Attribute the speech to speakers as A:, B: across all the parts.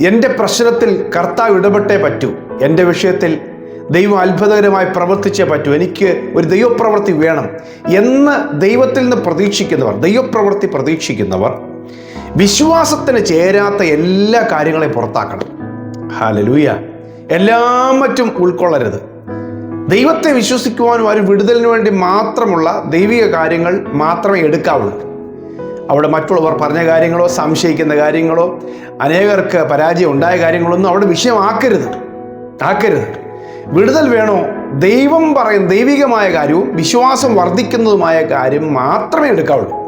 A: എന്റെ പ്രശ്നത്തിൽ കർത്താവ് ഇടപെട്ടേ പറ്റൂ. എന്റെ വിഷയത്തിൽ ദൈവം അത്ഭുതകരമായി പ്രവർത്തിച്ചേ പറ്റൂ. എനിക്ക് ഒരു ദൈവപ്രവൃത്തി വേണം എന്ന് ദൈവത്തിൽ നിന്ന് പ്രതീക്ഷിക്കുന്നവർ ദൈവപ്രവൃത്തി പ്രതീക്ഷിക്കുന്നവർ വിശ്വാസത്തിന് ചേരാത്ത എല്ലാ കാര്യങ്ങളെയും പുറത്താക്കണം. ഹാലലൂയ എല്ലാം മറ്റും ഉൾക്കൊള്ളരുത്. ദൈവത്തെ വിശ്വസിക്കുവാനും ഒരു വിടുതലിന് വേണ്ടി മാത്രമുള്ള ദൈവിക കാര്യങ്ങൾ മാത്രമേ എടുക്കാവുള്ളൂ. അവിടെ മറ്റുള്ളവർ പറഞ്ഞ കാര്യങ്ങളോ സംശയിക്കുന്ന കാര്യങ്ങളോ അനേകർക്ക് പരാജയം ഉണ്ടായ കാര്യങ്ങളൊന്നും അവിടെ വിഷയമാക്കരുത്. ആക്കരുത്. വിടുതൽ വേണോ? ദൈവം പറയും ദൈവികമായ കാര്യവും വിശ്വാസം വർദ്ധിക്കുന്നതുമായ കാര്യം മാത്രമേ എടുക്കാവുള്ളൂ.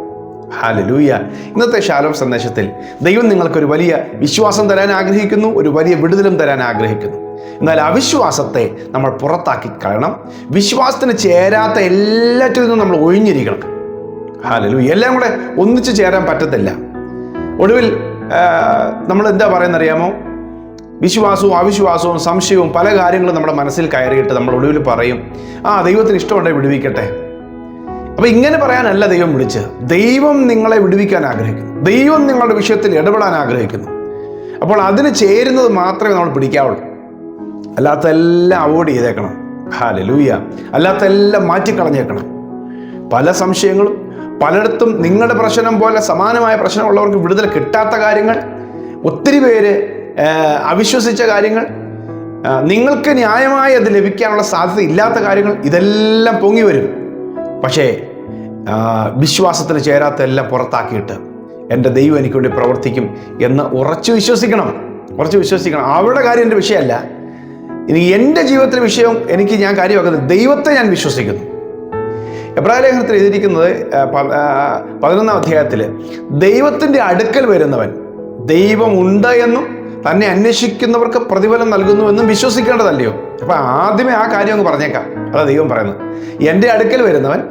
A: ഹാലലൂയ ഇന്നത്തെ ശാലോം സന്ദേശത്തിൽ ദൈവം നിങ്ങൾക്കൊരു വലിയ വിശ്വാസം തരാൻ ആഗ്രഹിക്കുന്നു ഒരു വലിയ വിടുതലും തരാൻ ആഗ്രഹിക്കുന്നു. എന്നാൽ അവിശ്വാസത്തെ നമ്മൾ പുറത്താക്കി കളയണം. വിശ്വാസത്തിന് ചേരാത്ത എല്ലാറ്റിൽ നിന്നും നമ്മൾ ഒഴിഞ്ഞിരിക്കണം. ഹാലലു എല്ലാം കൂടെ ഒന്നിച്ചു ചേരാൻ പറ്റത്തില്ല. ഒടുവിൽ നമ്മൾ എന്താ പറയുന്നറിയാമോ? വിശ്വാസവും അവിശ്വാസവും സംശയവും പല കാര്യങ്ങളും നമ്മുടെ മനസ്സിൽ കയറിയിട്ട് നമ്മൾ ഒടുവിൽ പറയും. ആ ദൈവത്തിന് ഇഷ്ടമുണ്ടെങ്കിൽ വിടുവിക്കട്ടെ. അപ്പൊ ഇങ്ങനെ പറയാനല്ല ദൈവം വിളിച്ച്. ദൈവം നിങ്ങളെ വിടുവിക്കാൻ ആഗ്രഹിക്കുന്നു. ദൈവം നിങ്ങളുടെ വിഷയത്തിൽ ഇടപെടാൻ ആഗ്രഹിക്കുന്നു. അപ്പോൾ അതിന് ചേരുന്നത് മാത്രമേ നമ്മൾ പിടിക്കാവുള്ളൂ. അല്ലാത്ത എല്ലാം അവോയ്ഡ് ചെയ്തേക്കണം. ഹാലലൂയ അല്ലാത്ത എല്ലാം മാറ്റിക്കളഞ്ഞേക്കണം. പല സംശയങ്ങളും പലയിടത്തും നിങ്ങളുടെ പ്രശ്നം പോലെ സമാനമായ പ്രശ്നമുള്ളവർക്ക് വിടുതൽ കിട്ടാത്ത കാര്യങ്ങൾ ഒത്തിരി പേര് അവിശ്വസിച്ച കാര്യങ്ങൾ നിങ്ങൾക്ക് ന്യായമായി അത് ലഭിക്കാനുള്ള സാധ്യത ഇല്ലാത്ത കാര്യങ്ങൾ ഇതെല്ലാം പൊങ്ങി വരും. പക്ഷേ വിശ്വാസത്തിന് ചേരാത്ത എല്ലാം പുറത്താക്കിയിട്ട് എന്റെ ദൈവം എനിക്ക് വേണ്ടി പ്രവർത്തിക്കും എന്ന് ഉറച്ചു വിശ്വസിക്കണം. ഉറച്ചു വിശ്വസിക്കണം. അവരുടെ കാര്യം എന്റെ വിഷയമല്ല. ഇനി എന്റെ ജീവിതത്തിലെ വിഷയം എനിക്ക് ഞാൻ കാര്യമാക്കുന്നത് ദൈവത്തെ ഞാൻ വിശ്വസിക്കുന്നു. എബ്രാഹിം ലേഖനത്തിൽ എഴുതിയിരിക്കുന്നത് പതിനൊന്നാം അധ്യായത്തിൽ ദൈവത്തിന്റെ അടുക്കൽ വരുന്നവൻ ദൈവമുണ്ട് എന്നും തന്നെ അന്വേഷിക്കുന്നവർക്ക് പ്രതിഫലം നൽകുന്നുവെന്നും വിശ്വസിക്കേണ്ടതല്ലയോ? അപ്പം ആദ്യമേ ആ കാര്യം അങ്ങ് പറഞ്ഞേക്കാം. അതാ ദൈവം പറയുന്നത്. എന്റെ അടുക്കൽ വരുന്നവൻ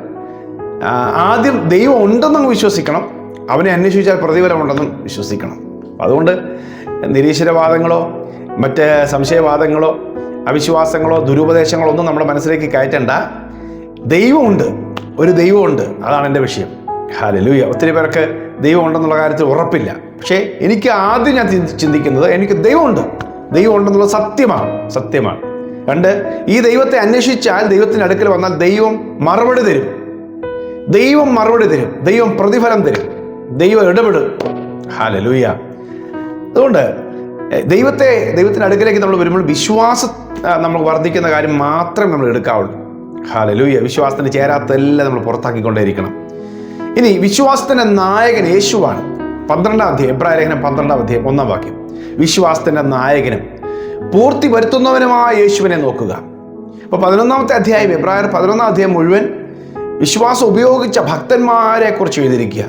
A: ആദ്യം ദൈവം ഉണ്ടെന്നങ്ങ് വിശ്വസിക്കണം അവനെ അന്വേഷിച്ചാൽ പ്രതിഫലമുണ്ടെന്നും വിശ്വസിക്കണം. അതുകൊണ്ട് നിരീശ്വരവാദങ്ങളോ മറ്റ് സംശയവാദങ്ങളോ അവിശ്വാസങ്ങളോ ദുരുപദേശങ്ങളോ ഒന്നും നമ്മുടെ മനസ്സിലേക്ക് കയറ്റണ്ട. ദൈവമുണ്ട്. ഒരു ദൈവമുണ്ട്. അതാണ് എന്റെ വിഷയം. ഹാലലൂയ ഒത്തിരി പേർക്ക് ദൈവം ഉണ്ടെന്നുള്ള കാര്യത്തിൽ ഉറപ്പില്ല. പക്ഷേ എനിക്ക് ആദ്യം ഞാൻ ചിന്തിക്കുന്നത് എനിക്ക് ദൈവമുണ്ട്. ദൈവം ഉണ്ടെന്നുള്ള സത്യമാണ്. സത്യമാണ്. രണ്ട് ഈ ദൈവത്തെ അന്വേഷിച്ചാൽ ദൈവത്തിന്റെ അടുക്കൽ വന്നാൽ ദൈവം മറുപടി തരും. ദൈവം മറുപടി തരും. ദൈവം പ്രതിഫലം തരും. ദൈവം ഇടപെടും. ഹാലലൂയ അതുകൊണ്ട് ദൈവത്തെ ദൈവത്തിന്റെ അടുക്കലേക്ക് നമ്മൾ വരുമ്പോൾ വിശ്വാസം നമ്മൾ വർദ്ധിക്കുന്ന കാര്യം മാത്രമേ നമ്മൾ എടുക്കാവുള്ളൂ. ഹാലലൂയ. വിശ്വാസത്തിന് ചേരാത്തെല്ലാം നമ്മൾ പുറത്താക്കിക്കൊണ്ടേയിരിക്കണം. ഇനി വിശ്വാസത്തിന്റെ നായകൻ യേശുവാണ്. പന്ത്രണ്ടാം അധ്യായം എബ്രായ ലേഖനം പന്ത്രണ്ടാം അധ്യായം ഒന്നാം വാക്യം. വിശ്വാസത്തിന്റെ നായകനും പൂർത്തി വരുത്തുന്നവനുമായ യേശുവിനെ നോക്കുക. അപ്പോൾ പതിനൊന്നാമത്തെ അധ്യായം എബ്രായർ പതിനൊന്നാം അധ്യായം മുഴുവൻ വിശ്വാസം ഉപയോഗിച്ച ഭക്തന്മാരെ കുറിച്ച് എഴുതിയിരിക്കുക.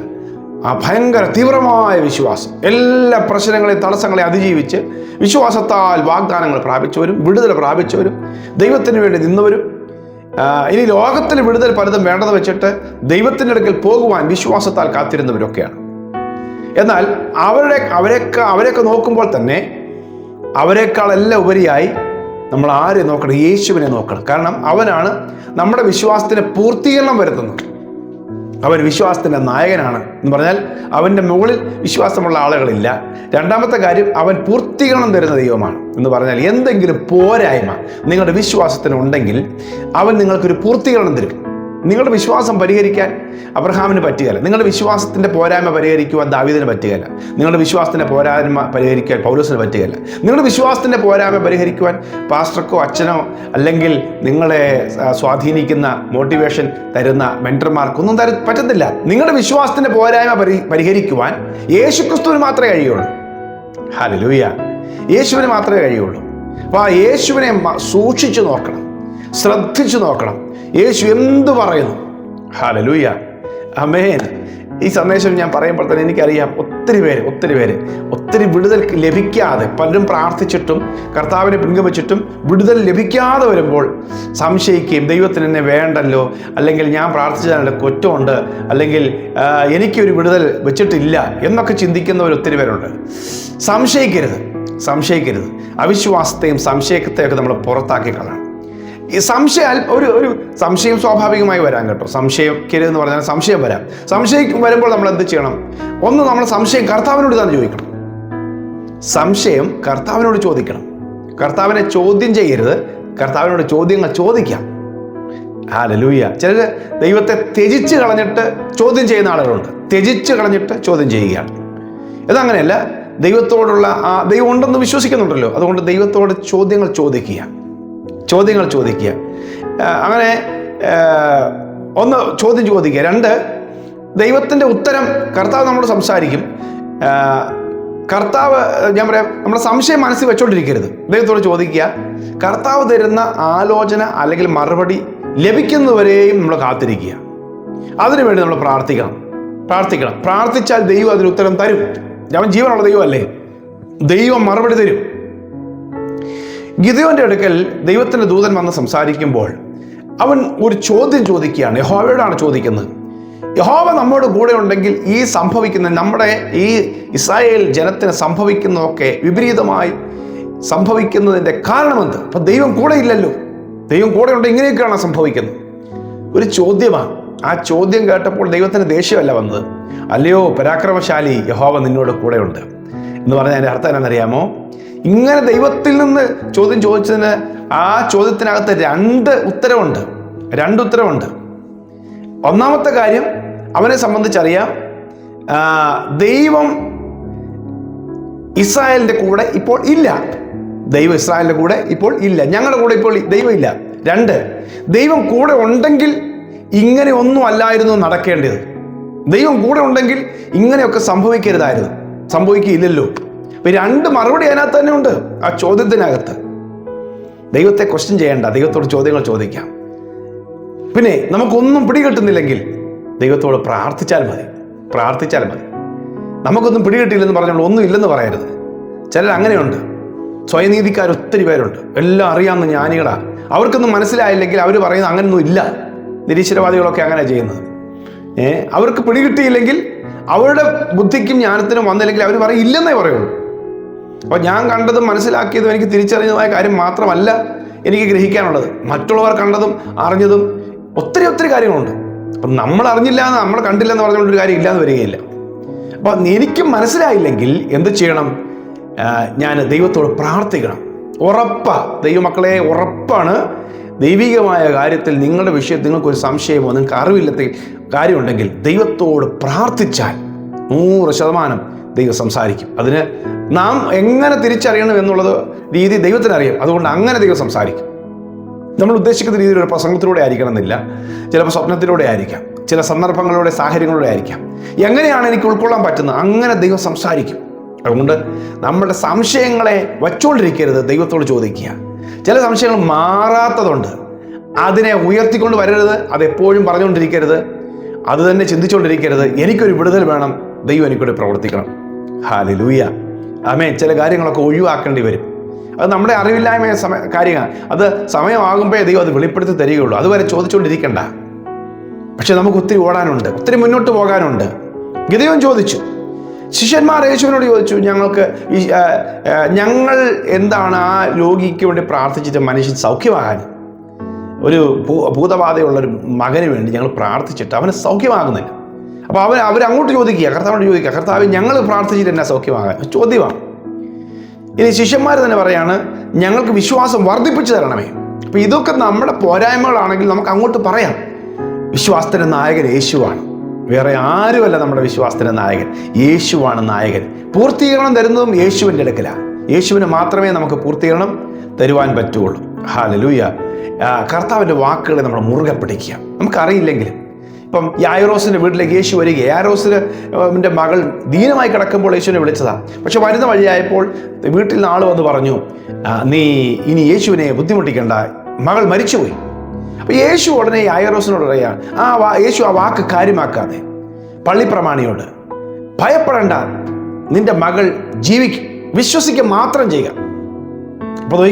A: ആ ഭയങ്കര തീവ്രമായ വിശ്വാസം. എല്ലാ പ്രശ്നങ്ങളെയും തടസ്സങ്ങളെ അതിജീവിച്ച് വിശ്വാസത്താൽ വാഗ്ദാനങ്ങൾ പ്രാപിച്ചവരും വിടുതൽ പ്രാപിച്ചവരും ദൈവത്തിന് വേണ്ടി നിന്നവരും ഇനി ലോകത്തിൽ വിടുതൽ പലതും വേണ്ടത് വെച്ചിട്ട് ദൈവത്തിന്റെ അടുക്കൽ പോകുവാൻ വിശ്വാസത്താൽ കാത്തിരുന്നവരൊക്കെയാണ്. എന്നാൽ അവരുടെ അവരെയൊക്കെ അവരെയൊക്കെ നോക്കുമ്പോൾ തന്നെ അവരെക്കാളെല്ലാം ഉപരിയായി നമ്മൾ ആരെ നോക്കണം? യേശുവിനെ നോക്കണം. കാരണം അവനാണ് നമ്മുടെ വിശ്വാസത്തിന് പൂർത്തീകരണം വരുത്തുന്നത്. അവൻ വിശ്വാസത്തിന്റെ നായകനാണ് എന്ന് പറഞ്ഞാൽ അവന്റെ മുകളിൽ വിശ്വാസമുള്ള ആളുകളില്ല. രണ്ടാമത്തെ കാര്യം അവൻ പൂർത്തീകരണം തരുന്ന ദൈവമാണ് എന്ന് പറഞ്ഞാൽ എന്തെങ്കിലും പോരായ്മ നിങ്ങളുടെ വിശ്വാസത്തിന് ഉണ്ടെങ്കിൽ അവൻ നിങ്ങൾക്കൊരു പൂർത്തീകരണം തരും. നിങ്ങളുടെ വിശ്വാസം പരിഹരിക്കാൻ അബ്രഹാമിന് പറ്റുകയില്ല. നിങ്ങളുടെ വിശ്വാസത്തിന്റെ പോരായ്മ പരിഹരിക്കുവാൻ ദാവീദിന് പറ്റുകയില്ല. നിങ്ങളുടെ വിശ്വാസത്തിന്റെ പോരായ്മ പരിഹരിക്കാൻ പൗലോസിന് പറ്റുകയില്ല. നിങ്ങളുടെ വിശ്വാസത്തിന്റെ പോരായ്മ പരിഹരിക്കുവാൻ പാസ്റ്റർക്കോ അച്ഛനോ അല്ലെങ്കിൽ നിങ്ങളെ സ്വാധീനിക്കുന്ന മോട്ടിവേഷൻ തരുന്ന മെന്റർമാർക്കൊന്നും തര പറ്റത്തില്ല. നിങ്ങളുടെ വിശ്വാസത്തിന്റെ പോരായ്മ പരി പരിഹരിക്കുവാൻ യേശുക്രിസ്തുവിന് മാത്രമേ കഴിയുള്ളൂ. ഹല്ലേലൂയ. യേശുവിന് മാത്രമേ കഴിയുള്ളൂ. അപ്പോൾ ആ യേശുവിനെ സൂക്ഷിച്ചു നോക്കണം. ശ്രദ്ധിച്ചു നോക്കണം. യേശു എന്ത് പറയുന്നു? ഹാലലൂയ അമേൻ ഈ സന്ദേശം ഞാൻ പറയുമ്പോൾ തന്നെ എനിക്കറിയാം ഒത്തിരി പേര് ഒത്തിരി പേര് ഒത്തിരി വിടുതൽ ലഭിക്കാതെ പലരും പ്രാർത്ഥിച്ചിട്ടും കർത്താവിനെ പിൻഗമിച്ചിട്ടും വിടുതൽ ലഭിക്കാതെ വരുമ്പോൾ സംശയിക്കുകയും ദൈവത്തിന് എന്നെ വേണ്ടല്ലോ അല്ലെങ്കിൽ ഞാൻ പ്രാർത്ഥിച്ചതിനുള്ള കൊറ്റമുണ്ട് അല്ലെങ്കിൽ എനിക്കൊരു വിടുതൽ വെച്ചിട്ടില്ല എന്നൊക്കെ ചിന്തിക്കുന്നവർ ഒത്തിരി പേരുണ്ട്. സംശയിക്കരുത് സംശയിക്കരുത്. അവിശ്വാസത്തെയും സംശയത്തെയും ഒക്കെ നമ്മൾ പുറത്താക്കി കളയണം. ഈ സംശയം ഒരു ഒരു സംശയം സ്വാഭാവികമായി വരാൻ കേട്ടോ. സംശയിക്കരുത് എന്ന് പറഞ്ഞാൽ സംശയം വരാം. സംശയം വരുമ്പോൾ നമ്മൾ എന്ത് ചെയ്യണം? ഒന്ന് നമ്മൾ സംശയം കർത്താവിനോട് തന്നെ ചോദിക്കണം. സംശയം കർത്താവിനോട് ചോദിക്കണം. കർത്താവിനെ ചോദ്യം ചെയ്യരുത്. കർത്താവിനോട് ചോദ്യങ്ങൾ ചോദിക്കാം. ആ ഹാലലൂയ ചിലർ ദൈവത്തെ ത്യജിച്ച് കളഞ്ഞിട്ട് ചോദ്യം ചെയ്യുന്ന ആളുകളുണ്ട്. ത്യജിച്ച് കളഞ്ഞിട്ട് ചോദ്യം ചെയ്യുകയാണ്. ഇതങ്ങനെയല്ല ദൈവത്തോടുള്ള ആ ദൈവം ഉണ്ടെന്ന് വിശ്വസിക്കുന്നുണ്ടല്ലോ. അതുകൊണ്ട് ദൈവത്തോട് ചോദ്യങ്ങൾ ചോദിക്കുക ചോദ്യങ്ങൾ ചോദിക്കുക. അങ്ങനെ ഒന്ന് ചോദ്യം ചോദിക്കുക. രണ്ട് ദൈവത്തിന്റെ ഉത്തരം കർത്താവ് നമ്മൾ സംസാരിക്കും. കർത്താവ് ഞാൻ പറയാം നമ്മുടെ സംശയം മനസ്സിൽ വെച്ചോണ്ടിരിക്കരുത്. ദൈവത്തോട് ചോദിക്കുക കർത്താവ് തരുന്ന ആലോചന അല്ലെങ്കിൽ മറുപടി ലഭിക്കുന്നവരെയും നമ്മൾ കാത്തിരിക്കുക. അതിനുവേണ്ടി നമ്മൾ പ്രാർത്ഥിക്കണം. പ്രാർത്ഥിക്കണം. പ്രാർത്ഥിച്ചാൽ ദൈവം അതിന് ഉത്തരം തരും. ഞാൻ ജീവനുള്ള ദൈവമല്ലേ? ദൈവം മറുപടി തരും. ഗിദയോന്റെ അടുക്കൽ ദൈവത്തിന്റെ ദൂതൻ വന്ന് സംസാരിക്കുമ്പോൾ അവൻ ഒരു ചോദ്യം ചോദിക്കുകയാണ്. യഹോവയോടാണ് ചോദിക്കുന്നത്. യഹോവ നമ്മോട് കൂടെ ഉണ്ടെങ്കിൽ ഈ സംഭവിക്കുന്ന നമ്മുടെ ഈ ഇസ്രായേൽ ജനത്തിന് സംഭവിക്കുന്നതൊക്കെ വിപരീതമായി സംഭവിക്കുന്നതിന്റെ കാരണമെന്ത്? അപ്പൊ ദൈവം കൂടെ ഇല്ലല്ലോ. ദൈവം കൂടെ ഉണ്ട് ഇങ്ങനെയൊക്കെയാണ് സംഭവിക്കുന്നത്. ഒരു ചോദ്യമാണ്. ആ ചോദ്യം കേട്ടപ്പോൾ ദൈവത്തിന് ദേഷ്യമല്ല വന്നത്. അല്ലയോ പരാക്രമശാലി യഹോവ നിന്നോട് കൂടെ ഉണ്ട്. എന്ന് പറഞ്ഞാൽ അതിന്റെ അർത്ഥം എന്നാണെന്നറിയാമോ? ഇങ്ങനെ ദൈവത്തിൽ നിന്ന് ചോദ്യം ചോദിച്ചതിന് ആ ചോദ്യത്തിനകത്ത് രണ്ട് ഉത്തരവുണ്ട്. രണ്ട് ഉത്തരവുണ്ട്. ഒന്നാമത്തെ കാര്യം അവനെ സംബന്ധിച്ചറിയാം. ദൈവം ഇസ്രായേലിന്റെ കൂടെ ഇപ്പോൾ ഇല്ല. ദൈവം ഇസ്രായേലിന്റെ കൂടെ ഇപ്പോൾ ഇല്ല. ഞങ്ങളുടെ കൂടെ ഇപ്പോൾ ദൈവം ഇല്ല. രണ്ട് ദൈവം കൂടെ ഉണ്ടെങ്കിൽ ഇങ്ങനെ ഒന്നും അല്ലായിരുന്നു നടക്കേണ്ടത്. ദൈവം കൂടെ ഉണ്ടെങ്കിൽ ഇങ്ങനെയൊക്കെ സംഭവിക്കരുതായിരുന്നു. സംഭവിക്കില്ലല്ലോ രണ്ട് മറുപടി അതിനകത്ത് തന്നെ ഉണ്ട്. ആ ചോദ്യത്തിനകത്ത്. ദൈവത്തെ ക്വസ്റ്റ്യൻ ചെയ്യേണ്ട. ദൈവത്തോട് ചോദ്യങ്ങൾ ചോദിക്കാം. പിന്നെ നമുക്കൊന്നും പിടികിട്ടുന്നില്ലെങ്കിൽ ദൈവത്തോട് പ്രാർത്ഥിച്ചാൽ മതി. പ്രാർത്ഥിച്ചാൽ മതി. നമുക്കൊന്നും പിടികിട്ടില്ലെന്ന് പറഞ്ഞുകൊണ്ട് ഒന്നും ഇല്ലെന്ന് പറയരുത്. ചിലർ അങ്ങനെയുണ്ട്. സ്വയനീതിക്കാർ ഒത്തിരി പേരുണ്ട്. എല്ലാം അറിയാവുന്ന ജ്ഞാനികളാ. അവർക്കൊന്നും മനസ്സിലായില്ലെങ്കിൽ അവർ പറയുന്നത് അങ്ങനെയൊന്നും ഇല്ല. നിരീശ്വരവാദികളൊക്കെ അങ്ങനെ ചെയ്യുന്നത്. ഏഹ് അവർക്ക് പിടികിട്ടിയില്ലെങ്കിൽ അവരുടെ ബുദ്ധിക്കും ജ്ഞാനത്തിനും വന്നില്ലെങ്കിൽ അവർ പറയും ഇല്ലെന്നേ പറയുള്ളൂ. അപ്പോൾ ഞാൻ കണ്ടതും മനസ്സിലാക്കിയതും എനിക്ക് തിരിച്ചറിഞ്ഞതുമായ കാര്യം മാത്രമല്ല എനിക്ക് ഗ്രഹിക്കാനുള്ളത്. മറ്റുള്ളവർ കണ്ടതും അറിഞ്ഞതും ഒത്തിരി ഒത്തിരി കാര്യങ്ങളുണ്ട്. അപ്പം നമ്മൾ അറിഞ്ഞില്ല എന്ന് നമ്മൾ കണ്ടില്ല എന്ന് പറഞ്ഞുകൊണ്ട് ഒരു കാര്യം ഇല്ലാന്ന് വരികയില്ല. അപ്പം എനിക്ക് മനസ്സിലായില്ലെങ്കിൽ എന്ത് ചെയ്യണം? ഞാൻ ദൈവത്തോട് പ്രാർത്ഥിക്കണം. ഉറപ്പ. ദൈവമക്കളെ ഉറപ്പാണ്. ദൈവികമായ കാര്യത്തിൽ നിങ്ങളുടെ വിഷയത്തിൽ നിങ്ങൾക്കൊരു സംശയമോ നിങ്ങൾക്ക് അറിവില്ലാത്ത കാര്യമുണ്ടെങ്കിൽ ദൈവത്തോട് പ്രാർത്ഥിച്ചാൽ നൂറ് ശതമാനം ദൈവം സംസാരിക്കും. അതിന് നാം എങ്ങനെ തിരിച്ചറിയണം എന്നുള്ളത് രീതി ദൈവത്തിന് അറിയാം അതുകൊണ്ട് അങ്ങനെ ദൈവം സംസാരിക്കും. നമ്മൾ ഉദ്ദേശിക്കുന്ന രീതിയിൽ ഒരു പ്രസംഗത്തിലൂടെ ആയിരിക്കണം എന്നില്ല ചിലപ്പോൾ സ്വപ്നത്തിലൂടെ ആയിരിക്കാം. ചില സന്ദർഭങ്ങളിലൂടെ സാഹചര്യങ്ങളിലൂടെ ആയിരിക്കാം. എങ്ങനെയാണ് എനിക്ക് ഉൾക്കൊള്ളാൻ പറ്റുന്നത്? അങ്ങനെ ദൈവം സംസാരിക്കും. അതുകൊണ്ട് നമ്മുടെ സംശയങ്ങളെ വച്ചുകൊണ്ടിരിക്കരുത് ദൈവത്തോട് ചോദിക്കുക. ചില സംശയങ്ങൾ മാറാത്തതുണ്ട്. അതിനെ ഉയർത്തിക്കൊണ്ട് വരരുത് അതെപ്പോഴും പറഞ്ഞുകൊണ്ടിരിക്കരുത്. അത് തന്നെ ചിന്തിച്ചുകൊണ്ടിരിക്കരുത്. എനിക്കൊരു വിടുതൽ വേണം. ദൈവം എനിക്കൂടെ പ്രവർത്തിക്കണം. ഹാലി ലൂയ അമേ ചില കാര്യങ്ങളൊക്കെ ഒഴിവാക്കേണ്ടി വരും. അത് നമ്മുടെ അറിവില്ലായ്മ സമയ കാര്യമാണ് അത് സമയമാകുമ്പോഴേ ദൈവം അത് വെളിപ്പെടുത്തി തരികയുള്ളൂ. അതുവരെ ചോദിച്ചുകൊണ്ടിരിക്കണ്ട. പക്ഷെ നമുക്ക് ഒത്തിരി ഓടാനുണ്ട്. ഒത്തിരി മുന്നോട്ട് പോകാനുണ്ട്. ഗിതയോൻ ചോദിച്ചു. ശിഷ്യന്മാർ യേശുവിനോട് ചോദിച്ചു ഞങ്ങൾക്ക് ഞങ്ങൾ എന്താണ് ആ രോഗിക്ക് വേണ്ടി പ്രാർത്ഥിച്ചിട്ട് മനുഷ്യൻ സൗഖ്യമാകാൻ? ഒരു ഭൂ- ഭൂതബാധയുള്ള ഒരു മകന് വേണ്ടി ഞങ്ങൾ പ്രാർത്ഥിച്ചിട്ട് അവന് സൗഖ്യമാകുന്നില്ല. അപ്പോൾ അവൻ അവരങ്ങോട്ട് ചോദിക്കുക കർത്താവിനോട് ചോദിക്കുക കർത്താവ് ഞങ്ങൾ പ്രാർത്ഥിച്ചിട്ട് എന്നാ സൗഖ്യമാകാൻ? ചോദ്യമാണ്. ഇനി ശിഷ്യന്മാർ തന്നെ പറയാണ് ഞങ്ങൾക്ക് വിശ്വാസം വർദ്ധിപ്പിച്ചു തരണമേ. അപ്പോൾ ഇതൊക്കെ നമ്മുടെ പോരായ്മകളാണെങ്കിൽ നമുക്ക് അങ്ങോട്ട് പറയാം. വിശ്വാസത്തിന്റെ നായകൻ യേശുവാണ്. വേറെ ആരുമല്ല നമ്മുടെ വിശ്വാസത്തിന്റെ നായകൻ. യേശുവാണ് നായകൻ. പൂർത്തീകരണം തരുന്നതും യേശുവിന്റെ അടുക്കലാണ് യേശുവിന് മാത്രമേ നമുക്ക് പൂർത്തീകരണം തരുവാൻ പറ്റുള്ളൂ ഹാലലൂയ കർത്താവിന്റെ വാക്കുകളെ നമ്മൾ മുറുകെ പിടിക്കുക. നമുക്കറിയില്ലെങ്കിലും ഇപ്പം യായറോസിന്റെ വീട്ടിലേക്ക് യേശു വരിക യായറോസിന് ന്റെ മകൾ ദീനമായി കിടക്കുമ്പോൾ യേശുവിനെ വിളിച്ചതാ. പക്ഷെ വരുന്ന വഴിയായപ്പോൾ വീട്ടിൽ നിന്ന് ആൾ വന്ന് പറഞ്ഞു നീ ഇനി യേശുവിനെ ബുദ്ധിമുട്ടിക്കണ്ട. മകൾ മരിച്ചുപോയി. അപ്പോൾ യേശു ഉടനെ യായറോസിനോട് പറയാ ആ വാ യേശു ആ വാക്ക് കാര്യമാക്കാതെ പള്ളിപ്രമാണിയോട് ഭയപ്പെടേണ്ട. നിന്റെ മകൾ ജീവിക്കും വിശ്വസിക്കുക മാത്രം ചെയ്യുക. അപ്പോൾ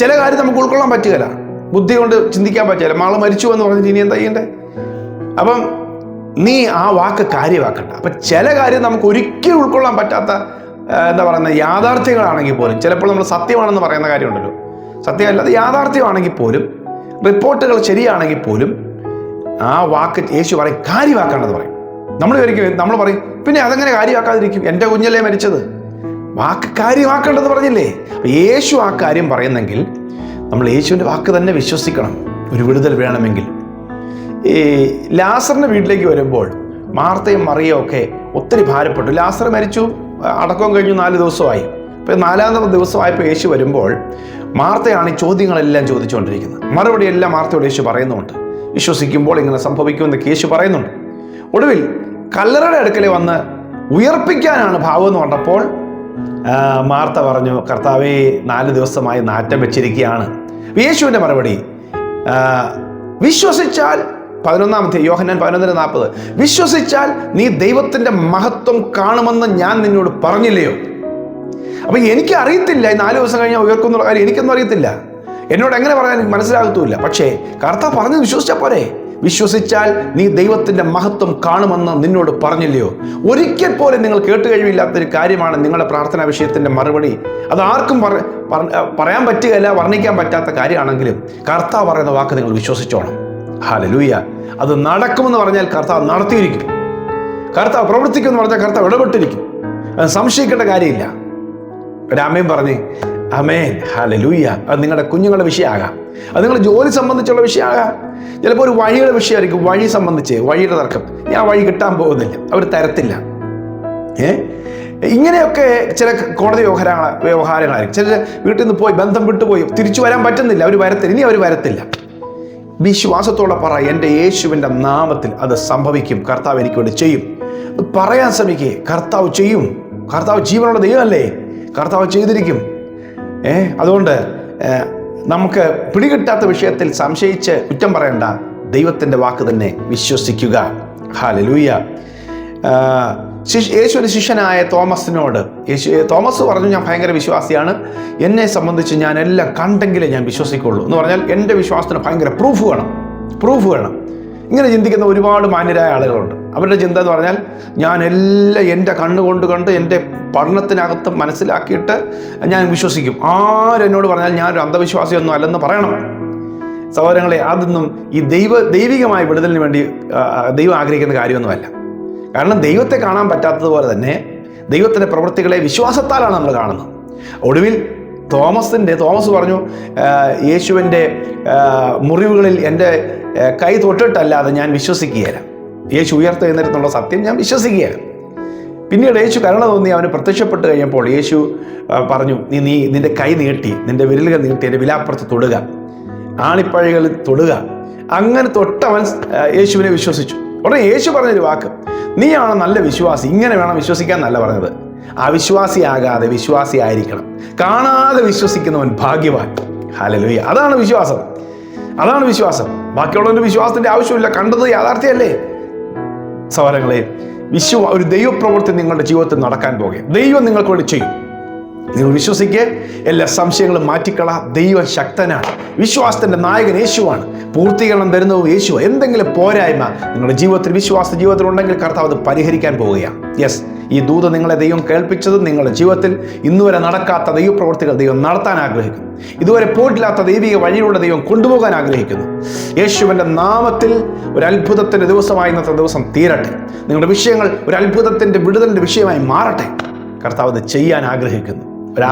A: ചില കാര്യം നമുക്ക് ഉൾക്കൊള്ളാൻ പറ്റുകയില്ല. ബുദ്ധി കൊണ്ട് ചിന്തിക്കാൻ പറ്റില്ല മാൾ മരിച്ചു എന്ന് പറഞ്ഞിട്ട് ഇനി എന്താ ചെയ്യണ്ടേ? അപ്പം നീ ആ വാക്ക് കാര്യമാക്കണ്ട. അപ്പം ചില കാര്യം നമുക്ക് ഒരിക്കലും ഉൾക്കൊള്ളാൻ പറ്റാത്ത എന്താ പറയുന്നത് യാഥാർത്ഥ്യങ്ങളാണെങ്കിൽ പോലും ചിലപ്പോൾ നമ്മൾ സത്യമാണെന്ന് പറയുന്ന കാര്യമുണ്ടല്ലോ. സത്യമല്ലാതെ യാഥാർത്ഥ്യമാണെങ്കിൽ പോലും റിപ്പോർട്ടുകൾ ശരിയാണെങ്കിൽ പോലും ആ വാക്ക് യേശു പറയും കാര്യമാക്കേണ്ടത് പറയും. നമ്മൾ വിചാരിക്കും നമ്മൾ പറയും പിന്നെ അതെങ്ങനെ കാര്യമാക്കാതിരിക്കും. എന്റെ കുഞ്ഞല്ലേ മരിച്ചത്? വാക്ക് കാര്യമാക്കേണ്ടത് പറഞ്ഞില്ലേ? യേശു ആ കാര്യം പറയുന്നെങ്കിൽ നമ്മൾ യേശുവിന്റെ വാക്ക് തന്നെ വിശ്വസിക്കണം. ഒരു വിടുതൽ വേണമെങ്കിൽ. ഈ ലാസറിന്റെ വീട്ടിലേക്ക് വരുമ്പോൾ മാർത്തയും മറിയും ഒക്കെ ഒത്തിരി ഭാരപ്പെട്ടു. ലാസർ മരിച്ചു അടക്കം കഴിഞ്ഞു നാല് ദിവസമായി. അപ്പോൾ നാലാമത്തെ ദിവസമായപ്പോൾ യേശു വരുമ്പോൾ മാർത്തയാണ് ഈ ചോദ്യങ്ങളെല്ലാം ചോദിച്ചുകൊണ്ടിരിക്കുന്നത്. മറുപടി എല്ലാം മാർത്തയോട് യേശു പറയുന്നുണ്ട് വിശ്വസിക്കുമ്പോൾ ഇങ്ങനെ സംഭവിക്കുമെന്നൊക്കെ യേശു പറയുന്നുണ്ട്. ഒടുവിൽ കല്ലറയുടെ അടുക്കലേ വന്ന് ഉയർപ്പിക്കാനാണ് ഭാവം എന്ന് പറഞ്ഞപ്പോൾ മാർത്ത പറഞ്ഞു കർത്താവേ നാല് ദിവസമായി നാറ്റം വെച്ചിരിക്കുകയാണ്. യേശുവിന്റെ മറുപടി വിശ്വസിച്ചാൽ പതിനൊന്നാമത്തെ യോഹന്നാൻ പതിനൊന്നിന് നാൽപ്പത് വിശ്വസിച്ചാൽ നീ ദൈവത്തിന്റെ മഹത്വം കാണുമെന്ന് ഞാൻ നിന്നോട് പറഞ്ഞില്ലയോ? അപ്പം എനിക്ക് അറിയത്തില്ല ഈ നാല് ദിവസം കഴിഞ്ഞാൽ ഉയർക്കുന്നുള്ള കാര്യം എനിക്കൊന്നും അറിയത്തില്ല. എന്നോട് എങ്ങനെ പറയാൻ മനസ്സിലാകത്തുമില്ല. പക്ഷേ കർത്താവ് പറഞ്ഞ് വിശ്വസിച്ചാൽ പോരെ? വിശ്വസിച്ചാൽ നീ ദൈവത്തിന്റെ മഹത്വം കാണുമെന്ന് നിന്നോട് പറഞ്ഞില്ലയോ? ഒരിക്കൽ പോലും നിങ്ങൾ കേട്ട് കഴിവില്ലാത്തൊരു കാര്യമാണ് നിങ്ങളുടെ പ്രാർത്ഥനാ വിഷയത്തിന്റെ മറുപടി. അത് ആർക്കും പറ- പറ- പറയാൻ പറ്റുകയില്ല വർണിക്കാൻ പറ്റാത്ത കാര്യമാണെങ്കിലും കർത്താവ് പറയുന്ന വാക്ക് നിങ്ങൾ വിശ്വസിച്ചോണം. ഹാലലൂയ അത് നടക്കുമെന്ന് പറഞ്ഞാൽ കർത്താവ് നടത്തിയിരിക്കും. കർത്താവ് പ്രവർത്തിക്കുമെന്ന് പറഞ്ഞാൽ കർത്താവ് ഇടപെട്ടിരിക്കും. സംശയിക്കേണ്ട കാര്യമില്ല. ഒരമ്മയും പറഞ്ഞേ അമേൻ ഹാലലൂയ അത് നിങ്ങളുടെ കുഞ്ഞുങ്ങളുടെ വിഷയമാകാം. അത് നിങ്ങളുടെ ജോലി സംബന്ധിച്ചുള്ള വിഷയമാകാം. ചിലപ്പോൾ ഒരു വഴിയുടെ വിഷയമായിരിക്കും വഴി സംബന്ധിച്ച് വഴിയുടെ തർക്കം. ഞാൻ വഴി കിട്ടാൻ പോകുന്നില്ല. അവർ തരത്തില്ല. ഏ? ഇങ്ങനെയൊക്കെ ചില കോടതി വ്യവഹാരങ്ങൾ വ്യവഹാരങ്ങളായിരിക്കും. ചില വീട്ടിൽ നിന്ന് പോയി ബന്ധം വിട്ടുപോയി തിരിച്ചു വരാൻ പറ്റുന്നില്ല. അവർ വരത്തില്ല. ഇനി അവർ വരത്തില്ല. വിശ്വാസത്തോടെ പറ എന്റെ യേശുവിന്റെ നാമത്തിൽ അത് സംഭവിക്കും. കർത്താവ് എനിക്ക് വേണ്ടി ചെയ്യും. പറയാൻ ശ്രമിക്കേ. കർത്താവ് ചെയ്യും. കർത്താവ് ജീവനുള്ള ദൈവമല്ലേ? കർത്താവ് ചെയ്തിരിക്കും. ഏ അതുകൊണ്ട് നമുക്ക് പിടികിട്ടാത്ത വിഷയത്തിൽ സംശയിച്ച് കുറ്റം പറയണ്ട. ദൈവത്തിന്റെ വാക്ക് തന്നെ വിശ്വസിക്കുക. ഹാലലൂയ യേശു യേശുവിന്റെ ശിഷ്യനായ തോമസിനോട് യേശു തോമസ് പറഞ്ഞു ഞാൻ ഭയങ്കര വിശ്വാസിയാണ്. എന്നെ സംബന്ധിച്ച് ഞാൻ എല്ലാം കണ്ടെങ്കിലേ ഞാൻ വിശ്വസിക്കുള്ളൂ. എന്ന് പറഞ്ഞാൽ എന്റെ വിശ്വാസത്തിന് ഭയങ്കര പ്രൂഫ് വേണം. പ്രൂഫ് വേണം. ഇങ്ങനെ ചിന്തിക്കുന്ന ഒരുപാട് മാന്യരായ ആളുകളുണ്ട്. അവരുടെ ചിന്ത എന്ന് പറഞ്ഞാൽ ഞാൻ എല്ലാം എന്റെ കണ്ണുകൊണ്ട് കണ്ട് എന്റെ പഠനത്തിനകത്ത് മനസ്സിലാക്കിയിട്ട് ഞാൻ വിശ്വസിക്കും. ആരെന്നോട് പറഞ്ഞാൽ ഞാനൊരു അന്ധവിശ്വാസിയൊന്നും അല്ലെന്ന് പറയണം. സഹോദരങ്ങളെ അതൊന്നും ഈ ദൈവ ദൈവികമായ വിടുതലിന് വേണ്ടി ദൈവം ആഗ്രഹിക്കുന്ന കാര്യമൊന്നുമല്ല. കാരണം ദൈവത്തെ കാണാൻ പറ്റാത്തതുപോലെ തന്നെ ദൈവത്തിന്റെ പ്രവൃത്തികളെ വിശ്വാസത്താലാണ് നമ്മൾ കാണുന്നത്. ഒടുവിൽ തോമസിന്റെ തോമസ് പറഞ്ഞു യേശുവിന്റെ മുറിവുകളിൽ എന്റെ കൈ തൊട്ടിട്ടല്ലാതെ ഞാൻ വിശ്വസിക്കുകയില്ല. യേശു ഉയർത്തെഴുന്നേറ്റെന്നുള്ള സത്യം ഞാൻ വിശ്വസിക്കുകയാണ്. പിന്നീട് യേശു കരുണ തോന്നി അവന് പ്രത്യക്ഷപ്പെട്ട് കഴിഞ്ഞപ്പോൾ യേശു പറഞ്ഞു നീ നീ നിന്റെ കൈ നീട്ടി നിന്റെ വിരലുകൾ നീട്ടി എന്റെ വിലാപ്പുറത്ത് തൊടുക. ആണിപ്പഴകളിൽ തൊടുക. അങ്ങനെ തൊട്ടവൻ യേശുവിനെ വിശ്വസിച്ചു. ഉടനെ യേശു പറഞ്ഞൊരു വാക്ക് നീയാണ് നല്ല വിശ്വാസി ഇങ്ങനെ വേണം വിശ്വസിക്കാൻ നല്ല പറഞ്ഞത്. അവിശ്വാസിയാകാതെ വിശ്വാസിയായിരിക്കണം. കാണാതെ വിശ്വസിക്കുന്നവൻ ഭാഗ്യവാൻ. ഹാലലുയ്യ അതാണ് വിശ്വാസം. അതാണ് വിശ്വാസം. ബാക്കിയുള്ളവന്റെ വിശ്വാസത്തിന്റെ ആവശ്യമില്ല. കണ്ടത് യാഥാർത്ഥ്യമല്ലേ? സഹോദരങ്ങളെ വിശ്വ ഒരു ദൈവപ്രവൃത്തി നിങ്ങളുടെ ജീവിതത്തിൽ നടക്കാൻ പോകുക. ദൈവം നിങ്ങൾക്ക് വേണ്ടി ചെയ്യും. നിങ്ങൾ വിശ്വസിക്കുക. എല്ലാ സംശയങ്ങളും മാറ്റിക്കള. ദൈവം ശക്തനാണ്. വിശ്വാസത്തിന്റെ നായകൻ യേശുവാണ്. പൂർത്തീകരണം തരുന്നതും യേശുവാണ് എന്തെങ്കിലും പോരായ്മ നിങ്ങളുടെ ജീവിതത്തിൽ വിശ്വാസ ജീവിതത്തിൽ ഉണ്ടെങ്കിൽ കർത്താവ് അത് പരിഹരിക്കാൻ പോവുകയാണ്. യെസ് ഈ ദൂത നിങ്ങളെ ദൈവം കേൾപ്പിച്ചതും നിങ്ങളുടെ ജീവിതത്തിൽ ഇന്നുവരെ നടക്കാത്ത ദൈവപ്രവർത്തികൾ ദൈവം നടത്താൻ ആഗ്രഹിക്കുന്നു. ഇതുവരെ പോയിട്ടില്ലാത്ത ദൈവിക വഴിയിലൂടെ ദൈവം കൊണ്ടുപോകാൻ ആഗ്രഹിക്കുന്നു. യേശുവിന്റെ നാമത്തിൽ ഒരു അത്ഭുതത്തിന്റെ ദിവസമായി ഇന്നത്തെ ദിവസം തീരട്ടെ. നിങ്ങളുടെ വിഷയങ്ങൾ ഒരു അത്ഭുതത്തിന്റെ വിടുതലിന്റെ വിഷയമായി മാറട്ടെ. കർത്താവ് അത് ചെയ്യാൻ ആഗ്രഹിക്കുന്നു. ഒരു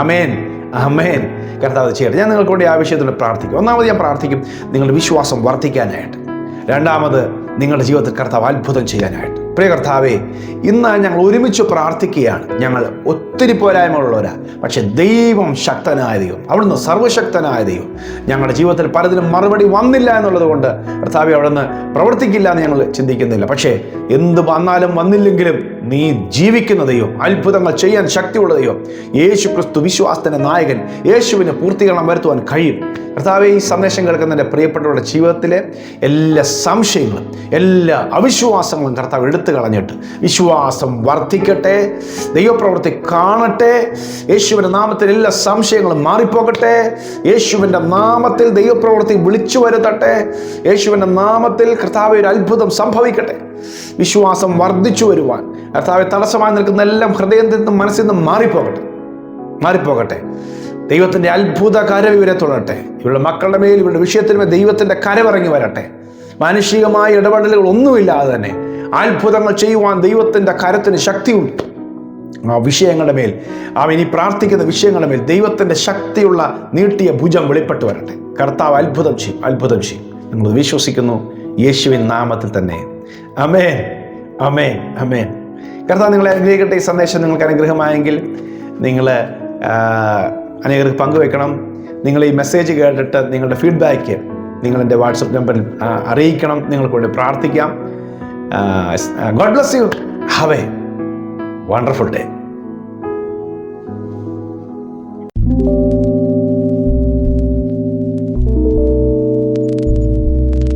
A: അമേൻ കർത്താവ് ചെയ്യട്ടെ. ഞാൻ നിങ്ങൾക്ക് വേണ്ടി ആ വിഷയത്തിൽ പ്രാർത്ഥിക്കും. ഒന്നാമത് ഞാൻ പ്രാർത്ഥിക്കും നിങ്ങളുടെ വിശ്വാസം വർദ്ധിക്കാനായിട്ട്. രണ്ടാമത് നിങ്ങളുടെ ജീവിതത്തിൽ കർത്താവ് അത്ഭുതം ചെയ്യാനായിട്ട്. പ്രിയ കർത്താവേ ഇന്ന് ഞങ്ങൾ ഒരുമിച്ച് പ്രാർത്ഥിക്കുകയാണ്. ഞങ്ങൾ ഒത്തിരി പോരായ്മകളുള്ളവരാ. പക്ഷെ ദൈവം ശക്തനായ ദൈവം അവിടുന്ന് സർവശക്തനായ ദൈവം. ഞങ്ങളുടെ ജീവിതത്തിൽ പലതിനും മറുപടി വന്നില്ല എന്നുള്ളത് കൊണ്ട് കർത്താവെ അവിടുന്ന് പ്രവർത്തിക്കില്ല എന്ന് ഞങ്ങൾ ചിന്തിക്കുന്നില്ല. പക്ഷേ എന്ത് വന്നാലും വന്നില്ലെങ്കിലും നീ ജീവിക്കുന്ന ദൈവം അത്ഭുതങ്ങൾ ചെയ്യാൻ ശക്തിയുള്ള ദൈവം. യേശു ക്രിസ്തു വിശ്വാസത്തിന്റെ നായകൻ യേശുവിന് പൂർത്തീകരണം വരുത്തുവാൻ കഴിയും. കർത്താവെ ഈ സന്ദേശം കേൾക്കുന്ന എന്റെ പ്രിയപ്പെട്ടവരുടെ ജീവിതത്തിലെ എല്ലാ സംശയങ്ങളും എല്ലാ അവിശ്വാസങ്ങളും കർത്താവ് എടുത്തു കളഞ്ഞിട്ട് വിശ്വാസം വർദ്ധിക്കട്ടെ ദൈവപ്രവൃത്തി കാണട്ടെ യേശുവിന്റെ നാമത്തിൽ എല്ലാ സംശയങ്ങളും മാറിപ്പോകട്ടെ യേശുവിന്റെ നാമത്തിൽ ദൈവപ്രവൃത്തി വിളിച്ചു വരുത്തട്ടെ യേശുവിന്റെ നാമത്തിൽ കർത്താവ് ഒരു അത്ഭുതം സംഭവിക്കട്ടെ. വിശ്വാസം വർദ്ധിച്ചു വരുവാൻ കർത്താവ് തടസ്സമായി നിൽക്കുന്ന എല്ലാം ഹൃദയത്തിൽ നിന്നും മനസ്സിൽ നിന്നും മാറിപ്പോകട്ടെ. മാറിപ്പോകട്ടെ. ദൈവത്തിന്റെ അത്ഭുത കരവ് ഇവരെ തുടരട്ടെ. ഇവരുടെ മക്കളുടെ മേൽ ഇവരുടെ വിഷയത്തിന്മേൽ ദൈവത്തിന്റെ കരവിറങ്ങി വരട്ടെ. മാനുഷികമായ ഇടപെടലുകൾ ഒന്നുമില്ലാതെ തന്നെ അത്ഭുതങ്ങൾ ചെയ്യുവാൻ ദൈവത്തിന്റെ കരത്തിന് ശക്തിയുണ്ട്. ആ വിഷയങ്ങളുടെ മേൽ അവൻ ഇനി പ്രാർത്ഥിക്കുന്ന വിഷയങ്ങളുടെ മേൽ ദൈവത്തിന്റെ ശക്തിയുള്ള നീട്ടിയ ഭുജം വെളിപ്പെട്ട് വരട്ടെ. കർത്താവ് അത്ഭുതം ചെയ്യും അത്ഭുതം ചെയ്യും. നിങ്ങൾ വിശ്വസിക്കുന്നു. യേശുവിൻ നാമത്തിൽ തന്നെ. അമേൻ അമേൻ അമേൻ കർത്താവ് നിങ്ങളെ അനുഗ്രഹിക്കട്ടെ. ഈ സന്ദേശം നിങ്ങൾക്ക് അനുഗ്രഹമായെങ്കിൽ നിങ്ങൾ അനേകർക്ക് പങ്കുവെക്കണം. നിങ്ങൾ ഈ മെസ്സേജ് കേട്ടിട്ട് നിങ്ങളുടെ ഫീഡ്ബാക്ക് നിങ്ങൾ എന്റെ വാട്സപ്പ് നമ്പറിൽ അറിയിക്കണം. നിങ്ങൾക്ക് വേണ്ടി പ്രാർത്ഥിക്കാം. God bless you have a wonderful day